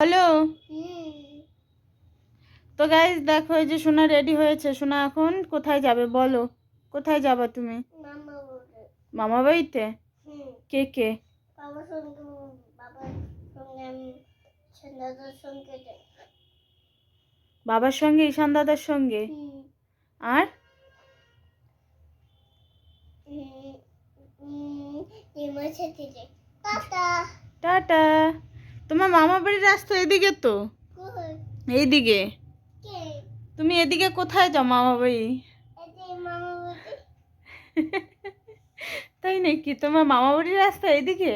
Hello? তো guys দেখো এই যে সোনা রেডি হয়েছে। সোনা এখন কোথায় যাবে বলো? কোথায় যাবা তুমি? মামা বাড়িতে কে কে? বাবার সঙ্গে ঈশান দাদার সঙ্গে আর? টাটা। তোমার মামা বাড়ির রাস্তা এদিকে তো? এইদিকে? তুমি এদিকে কোথায় যাও মামা বাড়ি? তাই নাকি? তোমার মামা বাড়ির রাস্তা এদিকে?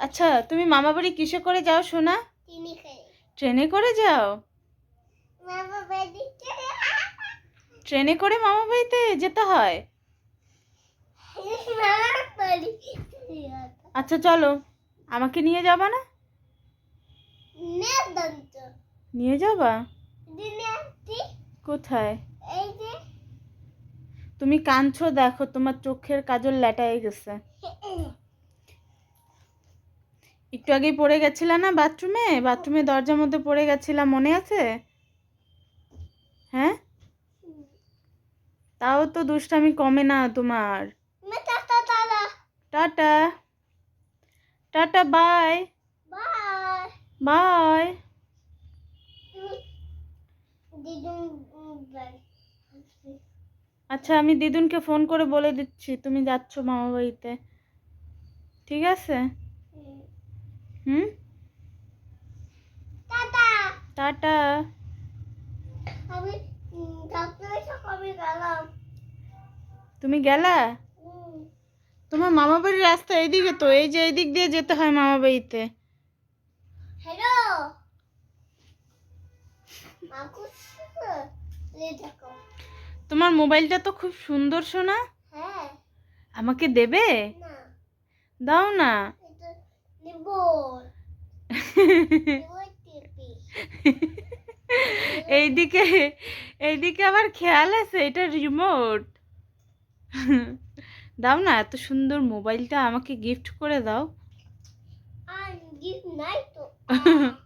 আচ্ছা তুমি মামা বাড়ি কিসে করে যাও সোনা? ট্রেনে করে। যাও? ট্রেনে করে মামা বাড়িতে যেতে হয়? আচ্ছা চলো। আমাকে নিয়ে যাবা না? নিয়ে যাবা কোথায়? তুমি কাঁদছো দেখো তোমার চোখের কাজল ল্যাটায় গেছে। একটু আগেই পড়ে গেছিলা না বাথরুমে? বাথরুমে দরজার মধ্যে পড়ে গেছিলাম মনে আছে? হ্যাঁ? তাও তো দুষ্টামি কমে না তোমার। টাটা। Tata bye. বাই। আচ্ছা আমি দিদুনকে ফোন করে বলে দিচ্ছি তুমি যাচ্ছ মামা বাড়িতে ঠিক আছে? হুম? টাটা। টাটা। আমি ডাক্তারের সকালে গেলাম। তুমি গেলা? তোমার মামা বাড়ির রাস্তা এইদিকে তো এই যে এইদিক দিয়ে যেতে হয় মামা বাড়িতে হ্যালো তোমার মোবাইলটা তো খুব সুন্দর শোনা হ্যাঁ। আমাকে দেবে? দাও না। এইদিকে এইদিকে আবার খেয়াল আছে এটা রিমোট দাও না এত সুন্দর মোবাইলটা আমাকে গিফট করে দাও। না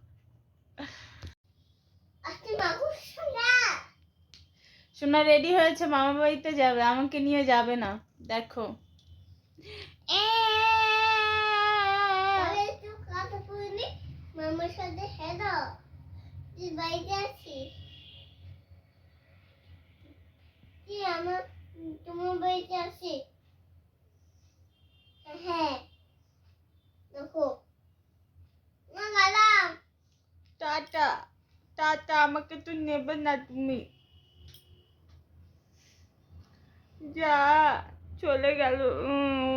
সোনা। রেডি হয়েছে মামা বাড়িতে যাবে আমাকে নিয়ে যাবে না দেখো। মামার সাথে হ্যালো তুই বাড়িতে আছিস আমার তোমার বাড়িতে আছি। হ্যাঁ দেখো না গেলাম টাটা টাটা আমাকে তো নেবে না তুমি যা চলে গেল উম।